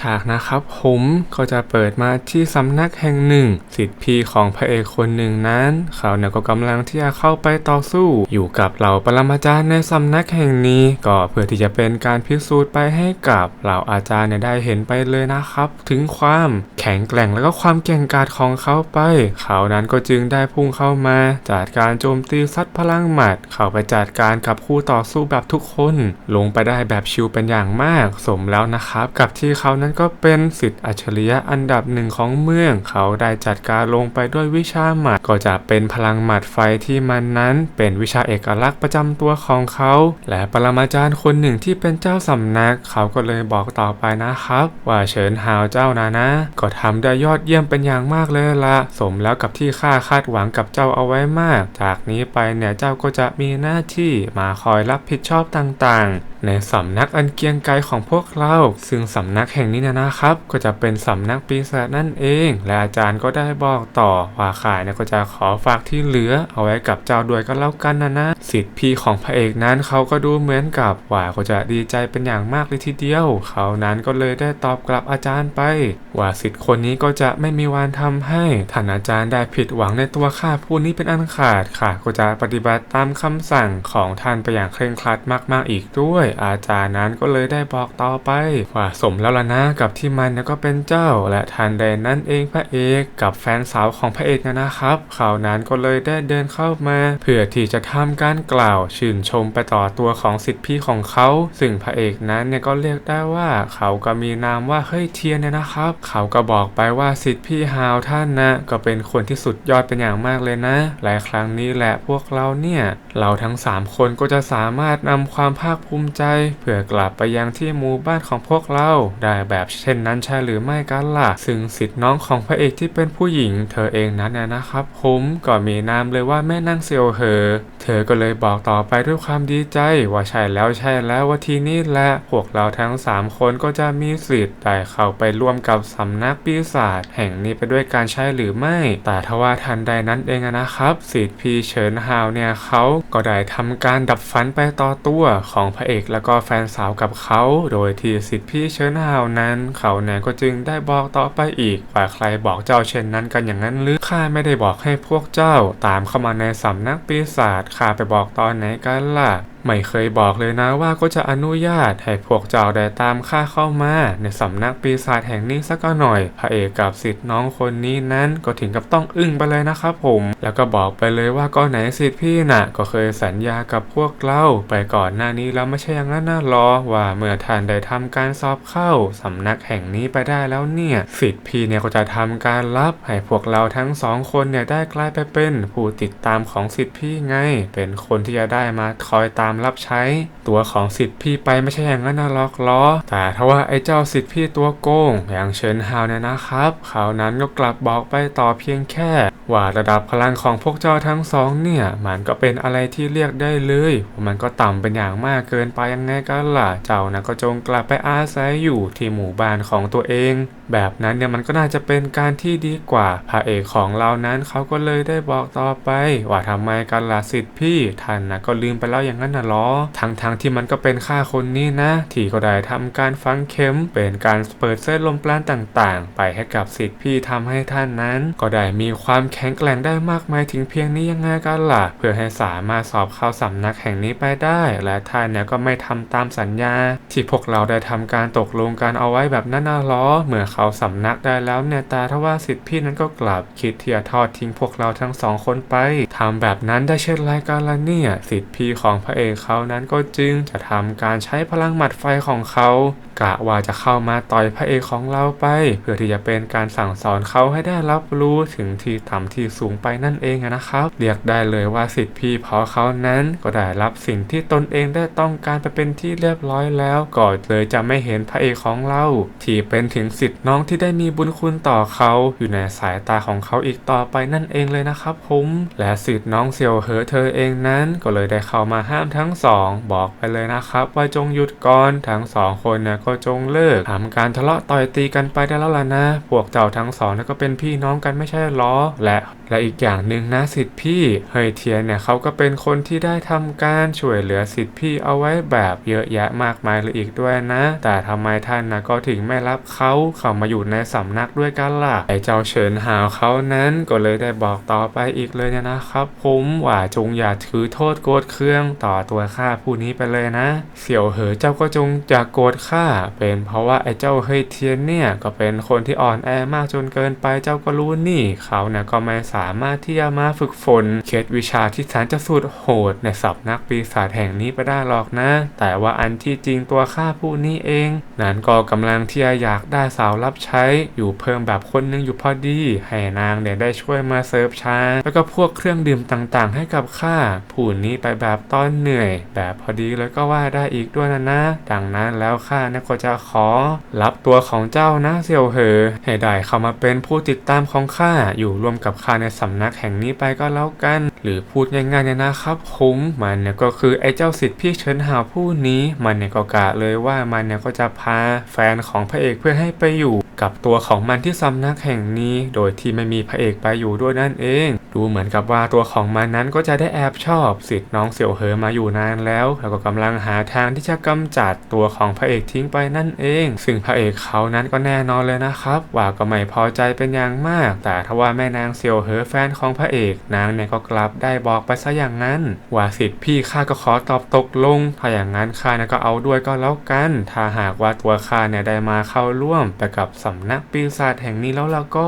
ฉากนะครับ ผมก็จะเปิดมาที่สำนักแห่งหนึ่ง สิทธิพีของพระเอกคนหนึ่งนั้น เขาเนี่ยก็กำลังที่จะเข้าไปต่อสู้ อยู่กับเหล่าปรมาจารย์ในสำนักแห่งนี้ ก็เพื่อที่จะเป็นการพิสูจน์ไปให้กับเหล่าอาจารย์เนี่ยได้เห็นไปเลยนะครับ ถึงความแข็งแกร่งและก็ความเก่งกาจของเขาไป เขานั้นก็จึงได้พุ่งเข้ามา จัดการโจมตีซัดพลังหมัด เข้าไปจัดการกับคู่ต่อสู้แบบทุกคน ลงไปได้แบบชิวเป็นอย่างมาก สมแล้วนะครับ กับที่เขานั้นก็เป็นสิทธิ์อัจฉริยะอันดับหนึ่งของเมือง เขาได้จัดการลงไปด้วยวิชาหมัดก็จะเป็นพลังหมัดไฟที่มันนั้น เป็นวิชาเอกลักษณ์ประจำตัวของเขา และปรมาจารย์คนหนึ่งที่เป็นเจ้าสำนัก เขาก็เลยบอกต่อไปนะครับ ว่าเฉินหาวเจ้านะนะ ก็ทำได้ยอดเยี่ยมเป็นอย่างมากเลยละสมแล้วกับที่ข้าคาดหวังกับเจ้าเอาไว้มาก จากนี้ไปเนี่ยเจ้าก็จะมีหน้าที่มาคอยรับผิดชอบต่างๆ ในสำนักอันเกียงไกรของพวกเรา ซึ่งสำนักแห่งนี้นยนะครับ ก็จะเป็นสำนักปีศาจนั่นเอง และอาจารย์ก็ได้บอกต่อว่าข่ายนี่ยก็จะขอฝากที่เหลือ เอาไว้กับเจ้าด้วยก็แล้วกันนะนะสิทธิ์พี่ของพระเอกนั้นเขาก็ดูเหมือนกับว่าก็จะดีใจเป็นอย่างมากเลยทีเดียว เขานั้นก็เลยได้ตอบกลับอาจารย์ไป ว่าสิทธิ์คนนี้ก็จะไม่มีวันทำให้ท่านอาจารย์ได้ผิดหวังในตัวข้าผู้นี้เป็นอันขาดค่ะ ก็จะปฏิบัติตามคำสั่งของท่านไปอย่างเคร่งครัดมากๆอีกด้วยอาจารย์นั้นก็เลยได้บอกต่อไป ว่าสมแล้วล่ะนะกับที่มันก็เป็นเจ้า และทันใดนั้นเองพระเอกกับแฟนสาวของพระเอกนะครับ เขานั้นก็เลยได้เดินเข้ามา เพื่อที่จะทำการกล่าวชื่นชมไปต่อตัวของสิทธิพี่ของเขา ซึ่งพระเอกนั้นเนี่ยก็เรียกได้ว่าเขาก็มีนามว่าเฮ้ยเทียนเนี่ยนะครับ เขาก็บอกไปว่าสิทธิพี่ฮาวท่านนะก็เป็นคนที่สุดยอดเป็นอย่างมากเลยนะและครั้งนี้แหละพวกเราเนี่ย เราทั้ง 3 คนก็จะสามารถนำความภาคภูมิใจเพื่อกลับไปยังที่หมู่บ้านของพวกเรา ได้แบบเช่นนั้นใช่หรือไม่กันล่ะ ซึ่งสิทธิ์น้องของพระเอกที่เป็นผู้หญิง เธอเองนั้นนะครับ ผมก็มีนามเลยว่าแม่นางเซียวเหอ เธอก็เลยบอกต่อไปด้วยความดีใจว่าใช่แล้วใช่แล้วว่าทีนี้แหละพวกเราทั้ง 3 คนก็จะมีสิทธิ์ได้เข้าไปร่วมกับสำนักปีศาจแห่งนี้ไปด้วยการใช่หรือไม่ แต่ทว่าทันใดนั้นเองนะครับ สิทธิ์พีเฉินฮาวเนี่ยเขาก็ได้ทำการดับฟันไปต่อตัวของพระเอกแล้วก็แฟนสาวกับเขา โดยที่สิทธิพี่เฉินฮาวนั้น เขาแนนก็จึงได้บอกต่อไปอีกว่าใครบอกเจ้าเช่นนั้นกันอย่างนั้นหรือข้าไม่ได้บอกให้พวกเจ้า ตามเข้ามาในสำนักปีศาจข้าไปบอกตอนไหนกันล่ะไม่เคยบอกเลยนะว่าก็จะอนุญาตให้พวกเจ้าได้ตามข้าเข้ามาในสำนักปีศาจแห่งนี้สักหน่อย พระเอกกับสิทธิ์น้องคนนี้นั้นก็ถึงกับต้องอึ้งไปเลยนะครับผม แล้วก็บอกไปเลยว่าก็ไหนสิทธิ์พี่น่ะ ก็เคยสัญญากับพวกเราไปก่อนหน้านี้แล้วไม่ใช่อย่างนั้นนะรอว่าเมื่อท่านได้ทำการสอบเข้าสำนักแห่งนี้ไปได้แล้วเนี่ยสิทธิ์พี่เนี่ยก็จะทำการรับให้พวกเราทั้งสองคนเนี่ยได้กลายไปเป็นผู้ติดตามของสิทธิ์พี่ไง เป็นคนที่จะได้มาคอยตามามรับใช้ ตัวของสิทธิ์พี่ไปไม่ใช่อย่างนั้นนะหรอกล้อ แต่ถ้าว่าไอ้เจ้าสิทธิ์พี่ตัวโกง อย่างเฉินฮาวเนี่ยนะครับเขานั้นก็กลับบอกไปต่อเพียงแค่ ว่าระดับพลังของพวกเจ้าทั้งสองเนี่ย มันก็เป็นอะไรที่เรียกได้เลยว่ามันก็ต่ำเป็นอย่างมากเกินไปยังไงกันล่ะ เจ้านะก็จงกลับไปอาศัยอยู่ที่หมู่บ้านของตัวเอง แบบนั้นเนี่ยมันก็น่าจะเป็นการที่ดีกว่าพระเอกของเรานั้นเขาก็เลยได้บอกต่อไป ว่าทำไมกันล่ะสิทธิ์พี่ท่านนะก็ลืมไปแล้วอย่างนั้นน่ะหรอ ทั้งทางๆที่มันก็เป็นข้าคนนี้นะ ที่ก็ได้ทำการฟังเข็ม เป็นการเปิดเส้นลมปราณต่างๆ ไปให้กับสิทธิ์พี่ทำให้ท่านนั้น ก็ได้มีความแข็งแกร่งได้มากมายถึงเพียงนี้ยังไงกันล่ะ เพื่อให้สามารถสอบเข้าสำนักแห่งนี้ไปได้ และท่านเนี่ยก็ไม่ทำตามสัญญา ที่พวกเราได้ทำการตกลงกันเอาไว้แบบนั้นน่ะล้อเมื่อเขาสำนักได้แล้วเนี่ยต่ทว่าสิทธิ์พี่นั้นก็กลับคิดที่จะทอดทิ้งพวกเราทั้งสองคนไปทำแบบนั้นได้เช่นไรกันล่ะเนี่ย สิทธิ์พี่ของพระเอกเขานั้นก็จึงจะทำการใช้พลังหมัดไฟของเขา กะว่าจะเข้ามาต่อยพระเอกของเราไป เพื่อที่จะเป็นการสั่งสอนเขาให้ได้รับรู้ถึงที่ต่ำที่สูงไปนั่นเองนะครับ เรียกได้เลยว่าสิทธิพี่พอเขานั้นก็ได้รับสิ่งที่ตนเองได้ต้องการไปเป็นที่เรียบร้อยแล้วก็เลยจะไม่เห็นพระเอกของเรา ที่เป็นถึงสิทธิ์น้องที่ได้มีบุญคุณต่อเขาอยู่ในสายตาของเขาอีกต่อไปนั่นเองเลยนะครับผมและสิทธิ์น้องเซียวเหอเธอเองนั้น ก็เลยได้เข้ามาห้ามทั้งสองบอกไปเลยนะครับ ว่าจงหยุดก่อนทั้งสองคนเนี่ยก็จงเลิกทำการทะเลาะต่อยตีกันไปได้แล้วล่ะนะ พวกเจ้าทั้งสองก็เป็นพี่น้องกันไม่ใช่หรอ และ และอีกอย่างหนึ่งนะสิทธิพี่เฮยเทียนเนี่ยเขาก็เป็นคนที่ได้ทำการช่วยเหลือสิทธิพี่เอาไว้แบบเยอะแยะมากมายเลยอีกด้วยนะ แต่ทำไมท่านนะก็ถึงไม่รับเขาเข้ามาอยู่ในสำนักด้วยกันล่ะไอ้เจ้าเฉินหาวเขานั้นก็เลยได้บอกต่อไปอีกเลยเนี่ยนะครับ ผมว่าจงอย่าถือโทษโกรธเคืองต่อตัวข้าผู้นี้ไปเลยนะ เสี่ยวเหอเจ้าก็จงอย่าโกรธข้าเป็นเพราะว่าไอ้เจ้าเฮยเทียนเนี่ยก็เป็นคนที่อ่อนแอมากจนเกินไปเจ้าก็รู้นี่เขาเนี่ยก็ไม่สาามารถที่จะมาฝึกฝนเคล็ดวิชาที่แสนจะสุดโหดในสำนักปีศาจแห่งนี้ไปได้หรอกนะ แต่ว่าอันที่จริงตัวข้าผู้นี้เอง นั้นก็กำลังที่จะอยากได้สาวรับใช้อยู่เพิ่มแบบคนหนึงอยู่พอดีให้นางเนี่ยได้ช่วยมาเสิร์ฟชาแล้วก็พวกเครื่องดื่มต่างๆ ให้กับข้าผู้นี้ไปแบบต้อนเหนื่อย แบบพอดีเลยก็ว่าได้อีกด้วยนะนะ ดังนั้นแล้วข้าเนี่ยก็จะขอ รับตัวของเจ้านะเซียวเหอให้ได้เข้ามาเป็นผู้ติดตามของข้าอยู่ร่วมกับข้าในสำนักแห่งนี้ไปก็แล้วกัน หรือพูดง่ายๆเนี่ยนะครับผมมันเนี่ยก็คือไอ้เจ้าสิทธิ์พี่เฉินหาวผู้นี้ มันเนี่ยก็กะเลยว่ามันเนี่ยก็จะพาแฟนของพระเอกเพื่อให้ไปอยู่ กับตัวของมันที่สำนักแห่งนี้ โดยที่ไม่มีพระเอกไปอยู่ด้วยนั่นเอง ดูเหมือนกับว่าตัวของมันนั้นก็จะได้แอบชอบสิทธิ์น้องเสี่ยวเหอมาอยู่นานแล้ว แล้วก็กำลังหาทางที่จะกำจัดตัวของพระเอกทิ้งไปนั่นเอง ซึ่งพระเอกเขานั้นก็แน่นอนเลยนะครับ ว่าก็ไม่พอใจเป็นอย่างมาก แต่ทว่าแม่นางเสี่ยวเหอแฟนของพระเอก นางเนี่ยก็กลับได้บอกไปซะอย่างนั้น ว่าสิทธิ์พี่ข้าก็ขอตอบตกลง ถ้าอย่างนั้นข้านะก็เอาด้วยก็แล้วกัน ถ้าหากว่าตัวข้าเนี่ยได้มาเข้าร่วมไปกับสำนักปีศาจแห่งนี้แล้วแล้วก็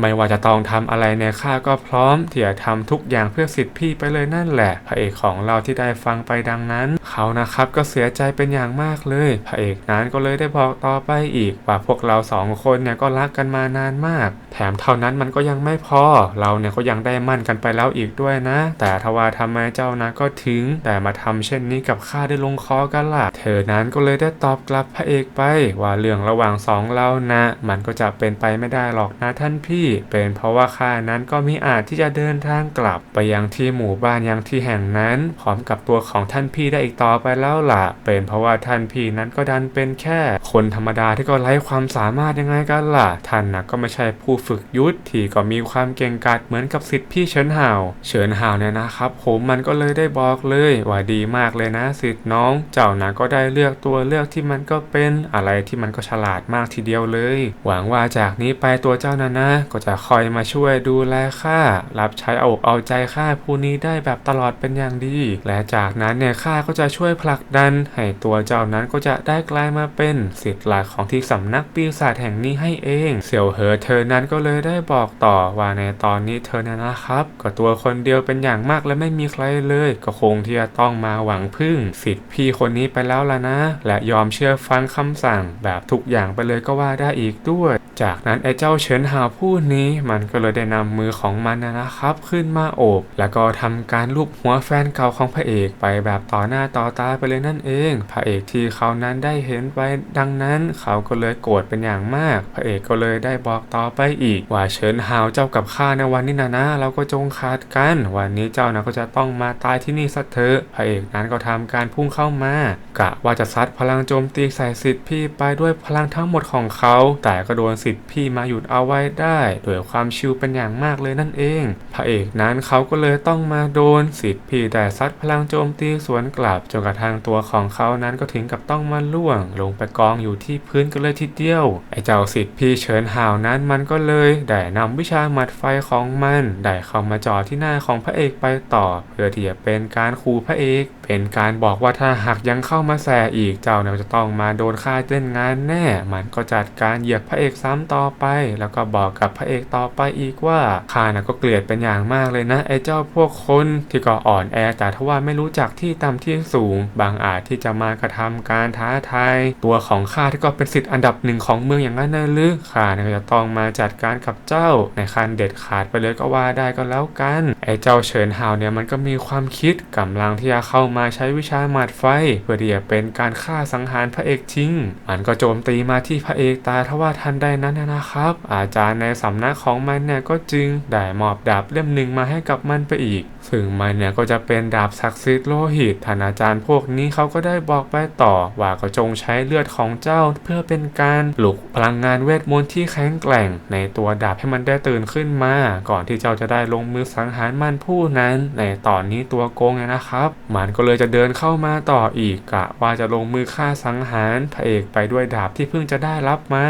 ไม่ว่าจะต้องทำอะไรเนี่ยข้าก็พร้อมที่จะทำทุกอย่างเพื่อสิทธิพี่ไปเลยนั่นแหละ พระเอกของเราที่ได้ฟังไปดังนั้น เขานะครับก็เสียใจเป็นอย่างมากเลย พระเอกนั้นก็เลยได้บอกต่อไปอีก ว่าพวกเราสองคนเนี่ยก็รักกันมานานมาก แถมเท่านั้นมันก็ยังไม่พอ เราเนี่ยก็ยังได้มั่นกันไปแล้วอีกด้วยนะ แต่ทว่าทำไมเจ้านะก็ถึง แต่มาทำเช่นนี้กับข้าได้ลงคอกันล่ะ เธอนั้นก็เลยได้ตอบกลับพระเอกไป ว่าเรื่องระหว่างสองเรานะ มันก็จะเป็นไปไม่ได้หรอกนะท่านพี่เป็นเพราะว่าข้านั้นก็มีอาจที่จะเดินทางกลับไปยังที่หมู่บ้านยังที่แห่งนั้นพร้อมกับตัวของท่านพี่ได้อีกต่อไปแล้วล่ะ เป็นเพราะว่าท่านพี่นั้นก็ดันเป็นแค่ คนธรรมดาที่ก็ไร้ความสามารถยังไงกันล่ะ ท่านนะก็ไม่ใช่ผู้ฝึกยุทธที่ก็มีความเก่งกาจเหมือนกับสิทธิพี่เฉินห่าวเฉินห่าวเนี่ยนะครับผมมันก็เลยได้บอกเลยว่าดีมากเลยนะสิทธิ์น้อง เจ้านะก็ได้เลือกตัวเลือกที่มันก็เป็นอะไรที่มันก็ฉลาดมากทีเดียวเลย หวังว่าจากนี้ไปตัวเจ้านะนะก็จะคอยมาช่วยดูแลข้ารับใช้เอาอกเอาใจข้าผู้นี้ได้แบบตลอดเป็นอย่างดี และจากนั้นเนี่ยข้าก็จะช่วยผลักดัน ให้ตัวเจ้านั้นก็จะได้กลายมาเป็นสิทธิ์หลักของที่สำนักปีศาจแห่งนี้ให้เองเสี่ยวเหอเธอนั้นก็เลยได้บอกต่อว่าในตอนนี้เธอเนี่ยนะครับ ก็ตัวคนเดียวเป็นอย่างมากและไม่มีใครเลย ก็คงที่จะต้องมาหวังพึ่งสิทธิ์พี่คนนี้ไปแล้วล่ะนะ และยอมเชื่อฟังคำสั่งแบบทุกอย่างไปเลยก็ว่าได้อีกด้วย จากนั้นไอ้เจ้าเฉินหาผู้นี้มันก็เลยได้นำมือของมันนะครับ ขึ้นมาโอบ แล้วก็ทำการลูบหัวแฟนเก่าของพระเอกไปแบบต่อหน้าต่อตาไปเลยนั่นเอง พระเอกที่เขานั้นได้เห็นไปดังนั้น เขาก็เลยโกรธเป็นอย่างมาก พระเอกก็เลยได้บอกต่อไปอีก ว่าเฉินหาวเจ้ากับข้าในวันนี้นะนะเราก็จงขาดกัน วันนี้เจ้านะก็จะต้องมาตายที่นี่สักเถอะพระเอกนั้นก็ทำการพุ่งเข้ามากะว่าจะซัดพลังโจมตีใส่สิทธิ์พี่ไปด้วยพลังทั้งหมดของเขา แต่ก็โดนสิทธิ์พี่มาหยุดเอาไว้ได้ด้วยความชิวเป็นอย่างมากเลยนั่นเอง พระเอกนั้นเขาก็เลยต้องมาโดนสิทธิ์พี่แต่ซัดพลังโจมตีสวนกลับจนกระทั่งตัวของเขานั้นก็ถึงกับต้องมาล่วง ลงไปกองอยู่ที่พื้นกันเลยทีเดียว ไอ้เจ้าสิทธิ์พี่เฉินหาวนั้นมันก็เลยได้นำวิชาหมัดไฟของมันได้เข้ามาจ่อที่หน้าของพระเอกไปต่อ เพื่อที่จะเป็นการขู่พระเอก เป็นการบอกว่าถ้าหากยังเข้ามาแสอีกเจ้าเนี่ยจะต้องมาโดนฆ่าเล่นงานแน่ มันก็จัดการเหยียบพระเอกซ้ำต่อไป แล้วก็บอกกับพระเอกต่อไปอีกว่าข้าน่ะก็เกลียดเป็นอย่างมากเลยนะไอ้เจ้าพวกคนที่ก็อ่อนแอแต่ทว่าไม่รู้จักที่ต่ำที่สูง บางอาจที่จะมากระทำการท้าทายตัวของข้าที่ก็เป็นสิทธิ์อันดับหนึ่งของเมืองอย่างนั้นนะหรือข้าเนี่ยก็จะต้องมาจัดการกับเจ้าในคันเด็ดขาดไปเลยก็ว่าได้ก็แล้วกันไอ้เจ้าเฉินหาวเนี่ยมันก็มีความคิดกำลังที่จะเข้ามาใช้วิชาหมัดไฟ เพื่อที่จะเป็นการฆ่าสังหารพระเอกทิ้ง มันก็โจมตีมาที่พระเอกตาทว่าทันใดนั้นนะนะครับ อาจารย์ในสำนักของมันเนี่ยก็จึงได้มอบดาบเล่มหนึ่งมาให้กับมันไปอีก ซึ่งมันเนี่ยก็จะเป็นดาบศักดิ์สิทธิ์โลหิตท่านอาจารย์พวกนี้เขาก็ได้บอกไปต่อ ว่าก็จงใช้เลือดของเจ้าเพื่อเป็นการปลุกพลังงานเวทมนต์ที่แข็งแกร่ง ในตัวดาบให้มันได้ตื่นขึ้นมา ก่อนที่เจ้าจะได้ลงมือสังหารมันผู้นั้น ในตอนนี้ตัวโกงนะครับ มันก็เลยจะเดินเข้ามาต่ออีกกะว่าจะลงมือฆ่าสังหารพระเอกไปด้วยดาบที่เพิ่งจะได้รับมา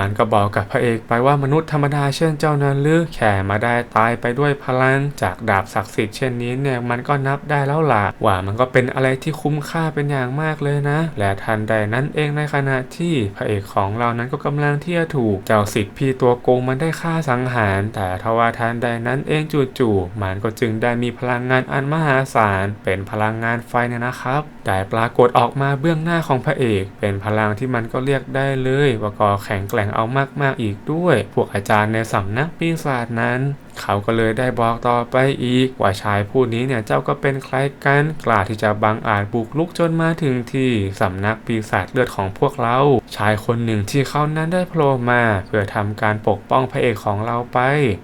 มันก็บอกกับพระเอกไปว่ามนุษย์ธรรมดาเช่นเจ้านั้นหรือแค่มาได้ตายไปด้วยพลังจากดาบศักดิ์สิทธิ์เช่นนี้เนี่ยมันก็นับได้แล้วล่ะว่ามันก็เป็นอะไรที่คุ้มค่าเป็นอย่างมากเลยนะ และทันใดนั้นเองในขณะที่พระเอกของเรานั้นก็กำลังที่จะถูกเจ้าสิทธิ์พี่ตัวโกงมันได้ฆ่าสังหาร แต่ทว่าทันใดนั้นเองจู่ๆมันก็จึงได้มีพลังงานอันมหาศาล เป็นพลังงานไฟเนี่ยนะครับได้ปรากฏออกมาเบื้องหน้าของพระเอก เป็นพลังที่มันก็เรียกได้เลยว่าก็แข็งแกร่งเอามากๆอีกด้วย พวกอาจารย์ในสำนักปีศาจนั้นเขาก็เลยได้บอกต่อไปอีก ว่าชายผู้นี้เนี่ยเจ้าก็เป็นใครกันกล้าที่จะบังอาจบุกลุกจนมาถึงที่สำนักปีศาจเลือดของพวกเรา ชายคนหนึ่งที่เขานั้นได้โผล่มา เพื่อทำการปกป้องพระเอกของเราไป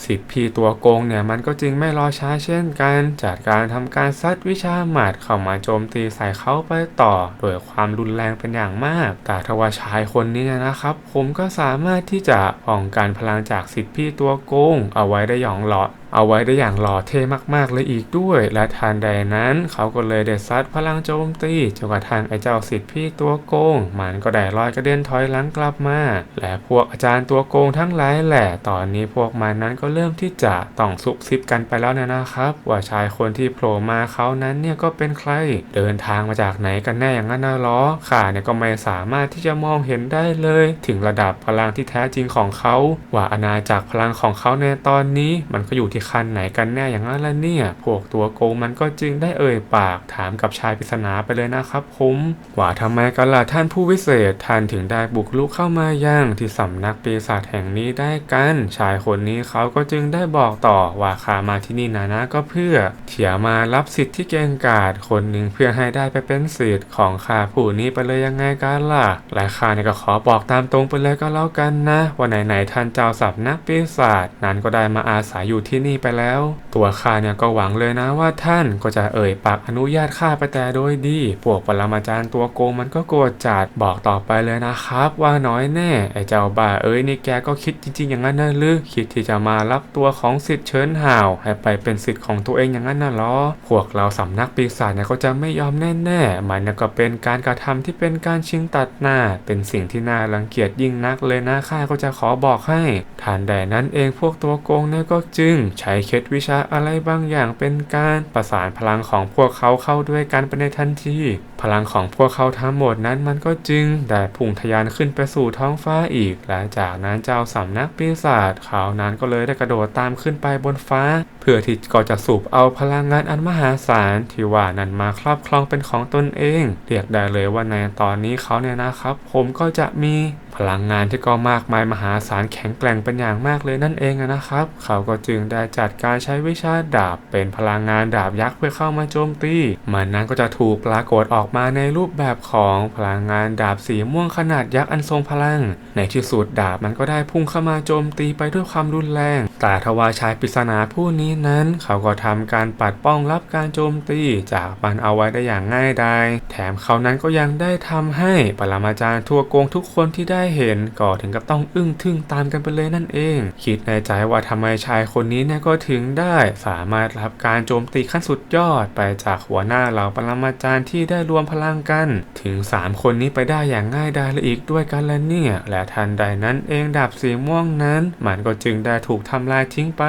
สิทธิ์พี่ตัวโกงเนี่ยมันก็จึงไม่รอช้าเช่นกันจัดการทำการซัดวิชาหมัดเข้ามาโจมตีใส่เขาไปต่อ โดยความรุนแรงเป็นอย่างมาก แต่ทว่าชายคนนี้นะครับ ผมก็สามารถที่จะป้องกันพลังจากสิทธิ์พี่ตัวโกง เอาไว้ได้อย่างลอดเอาไว้ได้อย่างหล่อเท่มากๆเลยอีกด้วย และทันใดนั้น เขาก็เลยได้ซัดพลังโจมตีจนกระทั่งไอ้เจ้าสิทธิ์พี่ตัวโกง มันก็ได้ลอยกระเด็นถอยหลังกลับมา และพวกอาจารย์ตัวโกงทั้งหลายแหละตอนนี้พวกมันนั้นก็เริ่มที่จะต้องซุบซิบกันไปแล้วนนะครับ ว่าชายคนที่โผล่มาเขานั้นเนี่ยก็เป็นใคร เดินทางมาจากไหนกันแน่อย่างนั้นนะล้อข้าเนี่ยก็ไม่สามารถที่จะมองเห็นได้เลย ถึงระดับพลังที่แท้จริงของเขา ว่าอาณาจักรพลังของเขาในตอนนี้มันก็อยู่ที่คันไหนกันแน่อย่างนั้นละเนี่ย พวกตัวโกงมันก็จึงได้เอ่ยปากถามกับชายปริศนาไปเลยนะครับผมว่าทำไมกันล่ะท่านผู้วิเศษท่านถึงได้บุกลุกเข้ามายังที่สำนักปีศาจแห่งนี้ได้กัน ชายคนนี้เขาก็จึงได้บอกต่อว่าข้ามาที่นี่นะนะก็เพื่อเถียมารับสิทธิ์ที่เกงกาจคนหนึ่งเพื่อให้ได้ไปเป็นสิทธิ์ของข้าผู้นี้ไปเลยยังไงกันล่ะและข้าเนี่ยก็ขอบอกตามตรงไปเลยก็แล้วกันนะว่าไหนๆท่านเจ้าสำนักปีศาจนั้นก็ได้มาอาศัยอยู่ที่นี่ไปแล้ว ตัวข้าเนี่ยก็หวังเลยนะว่าท่านก็จะเอ่ยปากอนุญาตข้าไปแต่โดยดีพวกปรมาจารย์ตัวโกงมันก็โกรธจัดบอกต่อไปเลยนะครับ ว่าน้อยแน่ไอ้เจ้าบ้าเอ้ยนี่แกก็คิดจริง ๆ อย่างนั้นนะหรือคิดที่จะมารับตัวของสิทธิ์เชิญห่าว ให้ไปเป็นสิทธิ์ของตัวเองอย่างนั้นน่ะหรอพวกเราสำนักปีศาจเนี่ยก็จะไม่ยอมแน่ๆมันก็เป็นการกระทำที่เป็นการชิงตัดหน้า เป็นสิ่งที่น่ารังเกียจยิ่งนักเลยนะข้าก็จะขอบอกให้ทานใดนั้นเองพวกตัวโกงเนี่ยก็จึงใช้เคล็ดวิชาอะไรบางอย่างเป็นการประสานพลังของพวกเขาเข้าด้วยกันไปในทันที พลังของพวกเขาทั้งหมดนั้นมันก็จึงได้พุ่งทะยานขึ้นไปสู่ท้องฟ้าอีกและจากนั้นเจ้าสำนักปีศาจเขานั้นก็เลยได้กระโดดตามขึ้นไปบนฟ้า เพื่อที่ก็จะสูบเอาพลังงานอันมหาศาลที่ว่านั้นมาครอบครองเป็นของตนเอง เรียกได้เลยว่าในตอนนี้เขาเนี่ยนะครับ ผมก็จะมี พลังงานที่ก็มากมายมหาศาลแข็งแกร่งเป็นอย่างมากเลยนั่นเองนะครับ เขาก็จึงได้จัดการใช้วิชาดาบ เป็นพลังงานดาบยักษ์เพื่อเข้ามาโจมตี มันนั้นก็จะถูกปรากฏออกมาในรูปแบบของพลังงานดาบสีม่วงขนาดยักษ์อันทรงพลัง ในที่สุดดาบมันก็ได้พุ่งเข้ามาโจมตีไปด้วยความรุนแรง แต่ทว่าชายปริศนาผู้นี้นั้น เขาก็ทำการปัดป้องรับการโจมตีจากมันเอาไว้ได้อย่างง่ายดาย แถมเขานั้นก็ยังได้ทำให้ปรมาจารย์ทั่วโกงทุกคนที่ได้เห็นก็ถึงกับต้องอึ้งทึ่งตามกันไปเลยนั่นเอง คิดในใจว่าทำไมชายคนนี้เนี่ยก็ถึงได้ สามารถรับการโจมตีขั้นสุดยอดไปจากหัวหน้าเหล่าปรมาจารย์ที่ได้รวมพลังกัน ถึง 3 คนนี้ไปได้อย่างง่ายดายลยอีกด้วยกันแล้วเนี่ย และทันใดนั้นเองดาบสีม่วงนั้น มันก็จึงได้ถูกทำลายทิ้งไป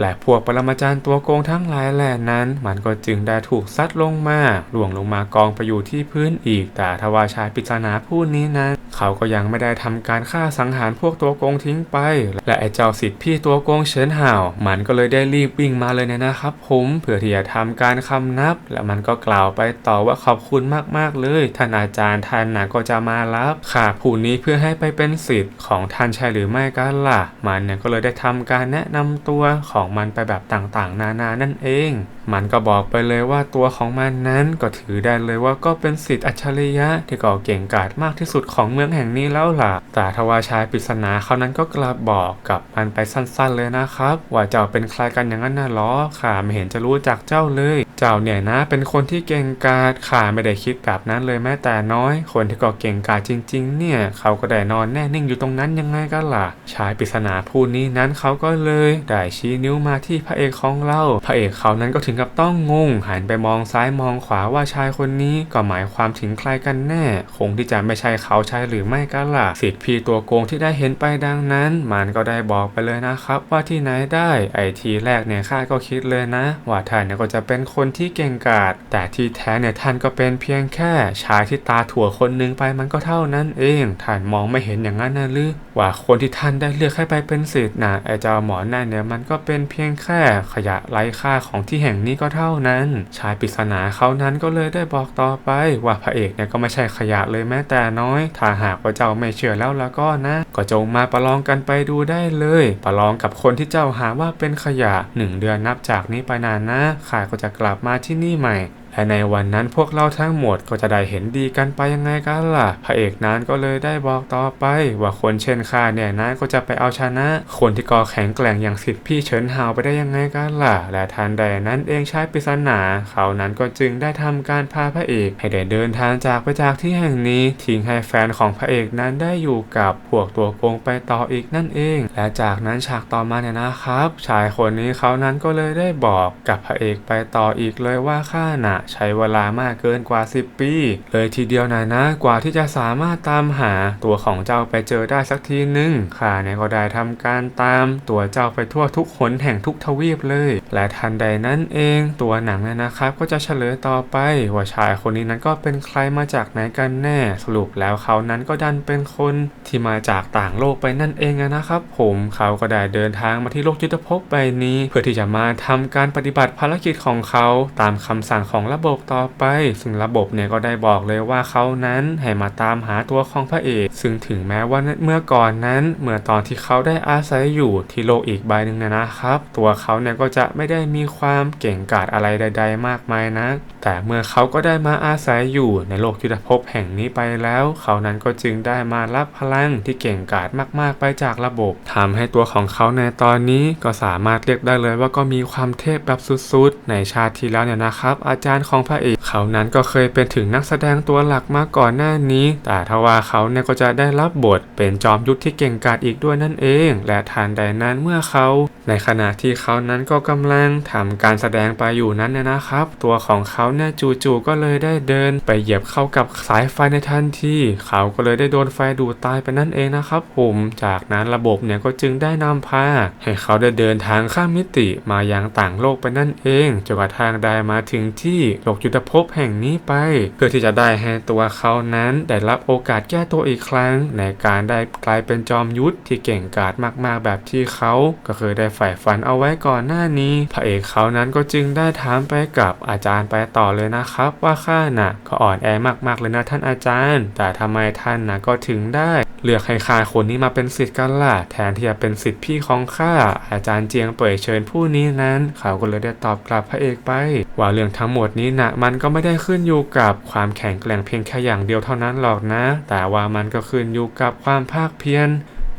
และพวกปรมาจารย์ตัวโกงทั้งหลายแหล่นั้น มันก็จึงได้ถูกซัดลงมาล่วงลงมากองไปอยู่ที่พื้นอีกแต่ทว่าชายปริศนาผู้นี้นั้น เขาก็ยังไม่ได้ททำการฆ่าสังหารพวกตัวโกงทิ้งไป และไอ้เจ้าสิทธิ์พี่ตัวโกงเฉินห่าว มันก็เลยได้รีบวิ่งมาเลยเนยนะครับผมเพื่อที่จะทำการคำนับ และมันก็กล่าวไปต่อว่าขอบคุณมากๆเลยท่านอาจารย์ท่านนะก็จะมารับข่าผู้นี้เพื่อให้ไปเป็นสิทธิ์ของท่านใช่หรือไม่กันล่ะ มันเนี่ยก็เลยได้ทำการแนะนำตัวของมันไปแบบต่างๆ นานานั่นเอง มันก็บอกไปเลยว่าตัวของมันนั้นก็ถือได้เลยว่าก็เป็นสิทธิ์อัจฉริยะที่ก่อเก่งกาจมากที่สุดของเมืองแห่งนี้แล้วล่ะ แต่ทว่าชายปริศนาเขานั้นก็กลับบอกกับมันไปสั้นๆเลยนะครับ ว่าเจ้าเป็นใครกันอย่างนั้นน่ะหรอข้าไม่เห็นจะรู้จักเจ้าเลย เจ้าเนี่ยนะ เป็นคนที่เก่งกาจข้าไม่ได้คิดแบบนั้นเลยแม้แต่น้อย คนที่ก่อเก่งกาจจริง ๆ เนี่ยเขาก็ได้นอนแน่นิ่งอยู่ตรงนั้นยังไงกันล่ะ ชายปริศนาผู้นี้นั้นเขาก็เลยได้ชี้นิ้วมาที่พระเอกของเรา พระเอกเขานั้นก็ถึงกับต้องงง หันไปมองซ้ายมองขวาว่าชายคนนี้ก็หมายความถึงใครกันแน่ คงที่จะไม่ใช่เขาใช่หรือไม่กันล่ะสิทธิ์พี่ตัวโกงที่ได้เห็นไปดังนั้น มันก็ได้บอกไปเลยนะครับ ว่าที่ไหนได้ไอทีแรกเนี่ยข้าก็คิดเลยนะ ว่าท่านเนี่ยก็จะเป็นคนที่เก่งกาจแต่ที่แท้เนี่ยท่านก็เป็นเพียงแค่ ชายที่ตาถั่วคนหนึงไปมันก็เท่านั้นเองท่านมองไม่เห็นอย่างนั้นนะหรือว่าคนที่ท่านได้เลือกให้ไปเป็นศิษย์นะไอเจ้าหมอนั่นเนี่ยมันก็เป็นเพียงแค่ขยะไร้ค่าของที่แห่งนี้ก็เท่านั้น ชายปริศนาเขานั้นก็เลยได้บอกต่อไป ว่าพระเอกเนี่ยก็ไม่ใช่ขยะเลยแม้แต่น้อย ถ้าหากว่าเจ้าไม่เชื่อแล้วแล้วก็นะ ก็จงมาประลองกันไปดูได้เลย ประลองกับคนที่เจ้าหาว่าเป็นขยะหนึ่งเดือนนับจากนี้ไปนานนะข้าก็จะกลับมาที่นี่ใหม่ และในวันนั้นพวกเราทั้งหมดก็จะได้เห็นดีกันไปยังไงกันล่ะ พระเอกนั้นก็เลยได้บอกต่อไป ว่าคนเช่นข้าเนี่ยนะก็จะไปเอาชนะ คนที่ก่อแข็งแกร่งอย่างสิทธิพี่เฉินหาวไปได้ยังไงกันล่ะ และทันใดนั้นเองชายปริศนา เขานั้นก็จึงได้ทำการพาพระเอกให้ได้เดินทางจากไปจากที่แห่งนี้ ทิ้งให้แฟนของพระเอกนั้นได้อยู่กับพวกตัวโกงไปต่ออีกนั่นเอง และจากนั้นฉากต่อมาเนี่ยนะครับ ชายคนนี้เขานั้นก็เลยได้บอกกับพระเอกไปต่ออีกเลยว่าข้าน่ะใช้เวลามากเกินกว่า 10 ปี เลยทีเดียวนะนะ กว่าที่จะสามารถตามหาตัวของเจ้าไปเจอได้สักทีหนึ่งข้าเนี่ยก็ได้ทำการตามตัวเจ้าไปทั่วทุกหนแห่งทุกทวีปเลย และทันใดนั้นเองตัวหนังเนี่ยนะครับ ก็จะเฉลยต่อไปว่าชายคนนี้นั้นก็เป็นใครมาจากไหนกันแน่ สรุปแล้วเขานั้นก็ดันเป็นคนที่มาจากต่างโลกไปนั่นเองนะครับ ผมเขาก็ได้เดินทางมาที่โลกยุทธภพใบนี้ เพื่อที่จะมาทำการปฏิบัติภารกิจของเขาตามคำสั่งของระบบต่อไป ซึ่งระบบเนี่ยก็ได้บอกเลยว่าเขานั้นให้มาตามหาตัวของพระเอก ซึ่งถึงแม้ว่าเมื่อก่อนนั้น เมื่อตอนที่เขาได้อาศัยอยู่ที่โลกอีกใบหนึ่งนี่ยนะครับ ตัวเขาเนี่ยก็จะไม่ได้มีความเก่งกาจอะไรใด ๆ มากมายนัก แต่เมื่อเขาก็ได้มาอาศัยอยู่ในโลกยุทธภพแห่งนี้ไปแล้ว เขานั้นก็จึงได้มารับพลังที่เก่งกาจมาก ๆ ไปจากระบบทำให้ตัวของเขาในตอนนี้ก็สามารถเรียกได้เลยว่าก็มีความเทพแบบสุดๆ ในชาติที่แล้วเนี่ยนะครับ อาจารย์ของพระเอก เขานั้นก็เคยเป็นถึงนักแสดงตัวหลักมาก่อนหน้านี้ แต่ทว่าเขาเนี่ยก็จะได้รับบทเป็นจอมยุทธที่เก่งกาจอีกด้วยนั่นเอง และทานใดนั้นเมื่อเขา ในขณะที่เขานั้นก็กำลังทำการแสดงไปอยู่นั้นเนี่ยนะครับ ตัวของเขาเนี่ยจู่ๆก็เลยได้เดิน ไปเหยียบเข้ากับสายไฟในทันทีเขาก็เลยได้โดนไฟดูดตายไปนั่นเองนะครับผมจากนั้นระบบเนี่ยก็จึงได้นำพาให้เขาได้เดินทางข้ามมิติมายังต่างโลกไปนั่นเองจนกระทั่งได้มาถึงที่โลกยุทธภพแห่งนี้ไป เพื่อที่จะได้ให้ตัวเขานั้นได้รับโอกาสแก้ตัวอีกครั้ง ในการได้กลายเป็นจอมยุทธที่เก่งกาจมากๆแบบที่เขา ก็เคยได้ใฝ่ฝันเอาไว้ก่อนหน้านี้ พระเอกเขานั้นก็จึงได้ถามไปกับอาจารย์ไปต่อเลยนะครับ ว่าข้าน่ะก็อ่อนแอมากๆเลยนะท่านอาจารย์ แต่ทำไมท่านนะก็ถึงได้ เลือกให้ข้าคนนี้มาเป็นศิษย์กันล่ะแทนที่จะเป็นศิษย์พี่ของข้าอาจารย์เจียงเป่ยเชิญผู้นี้นั้น เขาก็เลยได้ตอบกลับพระเอกไป ว่าเรื่องทั้งหมดนี้นะมันก็ไม่ได้ขึ้นอยู่กับความแข็งแกร่งเพียงแค่อย่างเดียวเท่านั้นหรอกนะ แต่ว่ามันก็ขึ้นอยู่กับความภาคเพียร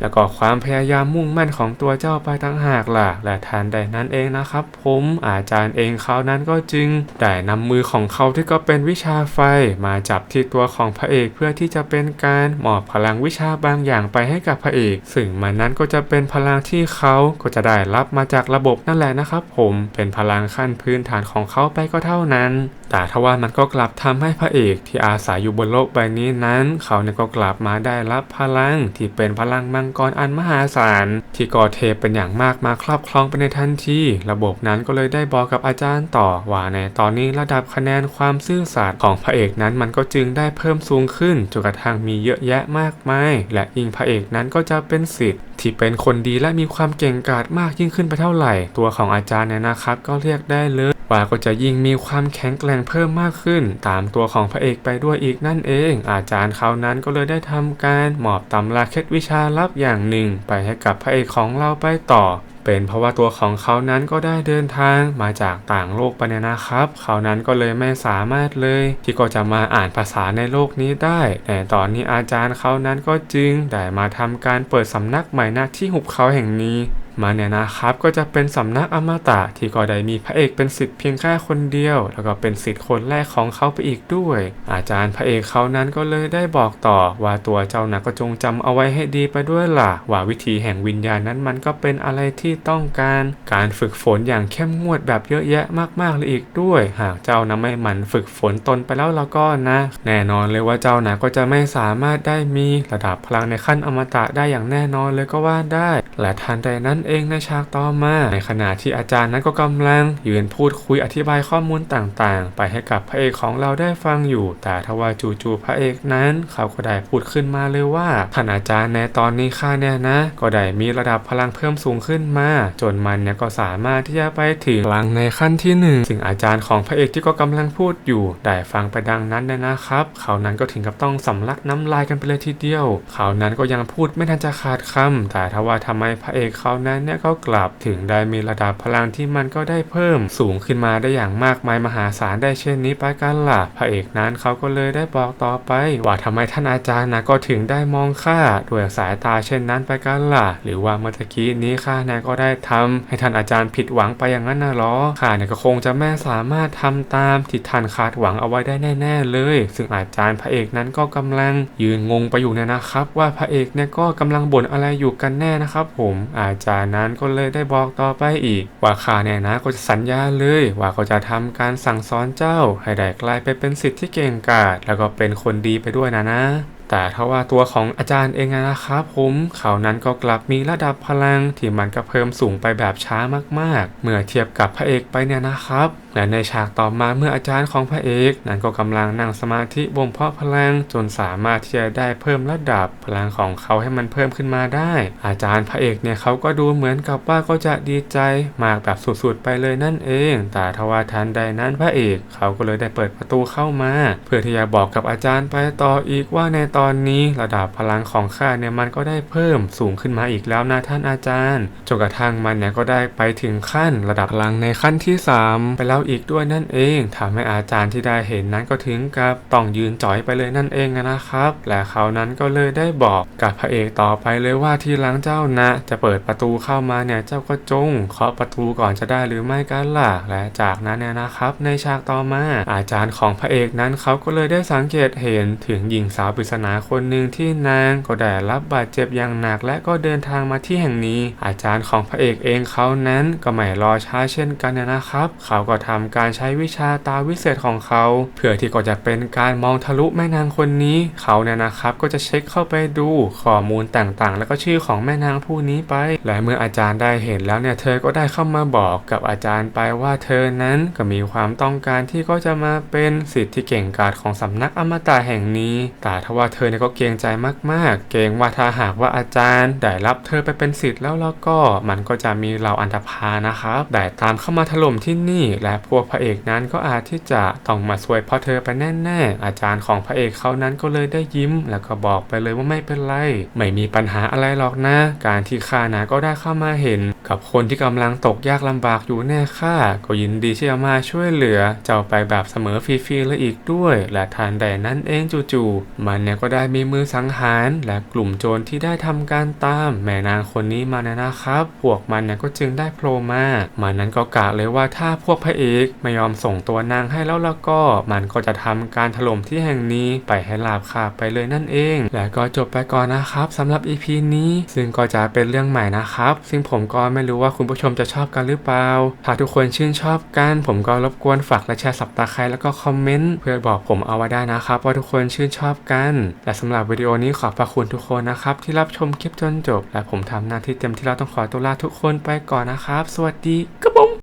แล้วก็ความพยายามมุ่งมั่นของตัวเจ้าไปตั้งหากล่ะ และทานใดนั้นเองนะครับ ผมอาจารย์เองเขานั้นก็จึงได้นำมือของเขาที่ก็เป็นวิชาไฟ มาจับที่ตัวของพระเอกเพื่อที่จะเป็นการมอบพลังวิชาบางอย่างไปให้กับพระเอก ซึ่งมันนั้นก็จะเป็นพลังที่เขาก็จะได้รับมาจากระบบนั่นแหละนะครับ ผมเป็นพลังขั้นพื้นฐานของเขาไปก็เท่านั้นแต่ทว่ามันก็กลับทำให้พระเอกที่อาศัยอยู่บนโลกใบนี้นั้น เขาเนี่ยก็กลับมาได้รับพลังที่เป็นพลังมังกรอันมหาศาลที่ก่อเทพเป็นอย่างมากมาครอบครองไปในทันทีระบบนั้นก็เลยได้บอกกับอาจารย์ต่อว่าในตอนนี้ระดับคะแนนความซื่อสัตย์ของพระเอกนั้นมันก็จึงได้เพิ่มสูงขึ้นจนกระทั่งมีเยอะแยะมากมาย และยิ่งพระเอกนั้นก็จะเป็นสิทธิ์ ที่เป็นคนดีและมีความเก่งกาจมากยิ่งขึ้นไปเท่าไหร่ ตัวของอาจารย์เนี่ยนะครับ ก็เรียกได้เลยว่าก็จะยิ่งมีความแข็งแกร่งเพิ่มมากขึ้น ตามตัวของพระเอกไปด้วยอีกนั่นเอง อาจารย์เขานั้นก็เลยได้ทำการมอบตำราเคล็ดวิชาลับอย่างหนึ่ง ไปให้กับพระเอกของเราไปต่อ เป็นเพราะว่าตัวของเขานั้นก็ได้เดินทางมาจากต่างโลกไปเนี่ยนะครับ เขานั้นก็เลยไม่สามารถเลย ที่ก็จะมาอ่านภาษาในโลกนี้ได้ แต่ตอนนี้อาจารย์เขานั้นก็จึงได้มาทำการเปิดสำนักใหม่ณที่หุบเขาแห่งนี้ มาเนี่ยนะครับก็จะเป็นสำนักอมตะที่ก็ได้มีพระเอกเป็นสิทธิ์เพียงแค่คนเดียว แล้วก็เป็นสิทธิ์คนแรกของเขาไปอีกด้วย อาจารย์พระเอกเขานั้นก็เลยได้บอกต่อว่าตัวเจ้านะก็จงจำเอาไว้ให้ดีไปด้วยล่ะ ว่าวิธีแห่งวิญญาณนั้นมันก็เป็นอะไรที่ต้องการ การฝึกฝนอย่างเข้มงวดแบบเยอะแยะมากๆเลยอีกด้วย หากเจ้านะไม่หมั่นฝึกฝนตนไปแล้วแล้วก็นะ แน่นอนเลยว่าเจ้านะก็จะไม่สามารถได้มีระดับพลังในขั้นอมตะได้อย่างแน่นอนเลยก็ว่าได้ และทันใดนั้นเองในฉากต่อมา ในขณะที่อาจารย์นั้นก็กำลังยืนพูดคุยอธิบายข้อมูลต่างๆ ไปให้กับพระเอกของเราได้ฟังอยู่ แต่ทว่าจู่ๆพระเอกนั้น เขาก็ได้พูดขึ้นมาเลยว่าท่านอาจารย์ในตอนนี้ข้าเนี่ยนะ ก็ได้มีระดับพลังเพิ่มสูงขึ้นมา จนมันเนี่ยก็สามารถที่จะไปถึงพลังในขั้นที่หนึ่งซึ่งอาจารย์ของพระเอกที่ก็กำลังพูดอยู่ ได้ฟังไปดังนั้นเนี่ยนะครับ เขานั้นก็ถึงกับต้องสำลักน้ำลายกันไปเลยทีเดียว เขานั้นก็ยังพูดไม่ทันจะขาดคำแต่ทว่าทำไมพระเอกเขานั้นเนี่ยก็กลับถึงได้มีระดับพลังที่มันก็ได้เพิ่มสูงขึ้นมาได้อย่างมากมายมหาศาลได้เช่นนี้ไปกันล่ะพระเอกนั้นเขาก็เลยได้บอกต่อไป ว่าทำไมท่านอาจารย์นะก็ถึงได้มองข้าด้วยสายตาเช่นนั้นไปกันล่ะ หรือว่าเมื่อตกี้นี้ข้าเนี่ยก็ได้ทำให้ท่านอาจารย์ผิดหวังไปอย่างนั้นนะหรอข้าเนี่ยก็คงจะไม่สามารถทำตามที่ท่านคาดหวังเอาไว้ได้แน่ ๆ เลย ซึ่งอาจารย์พระเอกนั้นก็กำลังยืนงงไปอยู่เนี่ยนะครับ ว่าพระเอกเนี่ยก็กำลังบ่นอะไรอยู่กันแน่นะครับ ผมอาจารย์นั้นก็เลยได้บอกต่อไปอีก ว่าข้าเนี่ยนะก็จะสัญญาเลยว่าก็จะทำการสั่งสอนเจ้า ให้ได้กลายไปเป็นสิทธิ์ที่เก่งกาจแล้วก็เป็นคนดีไปด้วยนะนะ แต่ถ้าว่าตัวของอาจารย์เองนะครับผมเขานั้นก็กลับมีระดับพลังที่มันก็เพิ่มสูงไปแบบช้ามากๆ เมื่อเทียบกับพระเอกไปเนี่ยนะครับและในฉากต่อมาเมื่ออาจารย์ของพระเอกนั้นก็กำลังนั่งสมาธิบ่มเพาะพลังจนสามารถที่จะได้เพิ่มระดับพลังของเขาให้มันเพิ่มขึ้นมาได้ อาจารย์พระเอกเนี่ยเขาก็ดูเหมือนกับว่าก็จะดีใจมากแบบสุดๆไปเลยนั่นเอง แต่ทว่าทันใดนั้นพระเอกเขาก็เลยได้เปิดประตูเข้ามา เพื่อที่จะบอกกับอาจารย์ไปต่ออีกว่าในตตอนนี้ระดับพลังของข้าเนี่ยมันก็ได้เพิ่มสูงขึ้นมาอีกแล้วนะท่านอาจารย์จนกระทั่งมันเนี่ยก็ได้ไปถึงขั้นระดับพลังในขั้นที่ 3 ไปแล้วอีกด้วยนั่นเองทำให้อาจารย์ที่ได้เห็นนั้นก็ถึงกับต้องยืนจ่อยไปเลยนั่นเองนะครับ และเขานั้นก็เลยได้บอกกับพระเอกต่อไปเลยว่าที่หลังเจ้านะ จะเปิดประตูเข้ามาเนี่ยเจ้าก็จงเคาะประตูก่อนจะได้หรือไม่กันล่ะ และจากนั้นเนี่ยนะครับ ในฉากต่อมาอาจารย์ของพระเอกนั้นเขาก็เลยได้สังเกตเห็นถึงหญิงสาวปริศนาคนหนึ่งที่นางก็ได้รับบาดเจ็บอย่างหนักและก็เดินทางมาที่แห่งนี้ อาจารย์ของพระเอกเองเขานั้นก็ไม่รอช้าเช่นกันนะครับ เขาก็ทำการใช้วิชาตาวิเศษของเขา เพื่อที่ก็จะเป็นการมองทะลุแม่นางคนนี้เขาเนี่ยนะครับก็จะเช็คเข้าไปดูข้อมูลต่างๆ แล้วก็ชื่อของแม่นางผู้นี้ไป และเมื่ออาจารย์ได้เห็นแล้วเนี่ยเธอก็ได้เข้ามาบอกกับอาจารย์ไปว่าเธอนั้นก็มีความต้องการที่ก็จะมาเป็นสิทธิ์ที่เก่งกาจของสำนักอมตะแห่งนี้ แต่ทว่าเธธอเนี่ยก็เกรงใจมากๆ เกรงว่าถ้าหากว่าอาจารย์ได้รับเธอไปเป็นสิทธิ์แล้วแล้วก็มันก็จะมีเหล่าอันธพาลนะครับได้ตามเข้ามาถล่มที่นี่ และพวกพระเอกนั้นก็อาจที่จะต้องมาช่วยเพราะเธอไปแน่ๆ อาจารย์ของพระเอกเขานั้นก็เลยได้ยิ้ม แล้วก็บอกไปเลยว่าไม่เป็นไร ไม่มีปัญหาอะไรหรอกนะ การที่ข้านะก็ได้เข้ามาเห็น กับคนที่กำลังตกยากลำบากอยู่แน่ข้าก็ยินดีที่จะมาช่วยเหลือเจ้าไปแบบเสมอฟรีๆเลยอีกด้วย และทันใดนั้นเองจู่ๆมันเนี่ยก็็ได้มีมือสังหาร และกลุ่มโจรที่ได้ทำการตามแม่นางคนนี้มาเนี่ยนะครับ พวกมันเนี่ยก็จึงได้โผล่มา มันนั้นก็กะเลยว่าถ้าพวกพระเอกไม่ยอมส่งตัวนางให้แล้วแล้วก็มันก็จะทำการถล่มที่แห่งนี้ไปให้ลาบคาไปเลยนั่นเอง และก็จบไปก่อนนะครับสำหรับ EP นี้ ซึ่งก็จะเป็นเรื่องใหม่นะครับ ซึ่งผมก็ไม่รู้ว่าคุณผู้ชมจะชอบกันหรือเปล่า ถ้าทุกคนชื่นชอบกัน ผมก็รบกวนฝากและแชร์สับตาใครแล้วก็คอมเมนต์เพื่อบอกผมเอาไว้ได้นะครับ ว่าทุกคนชื่นชอบกันและสำหรับวิดีโอนี้ขอบพระคุณทุกคนนะครับ ที่รับชมคลิปจนจบ และผมทำหน้าที่เต็มที่แล้วต้องขอตัวลาทุกคนไปก่อนนะครับ สวัสดีกระบผม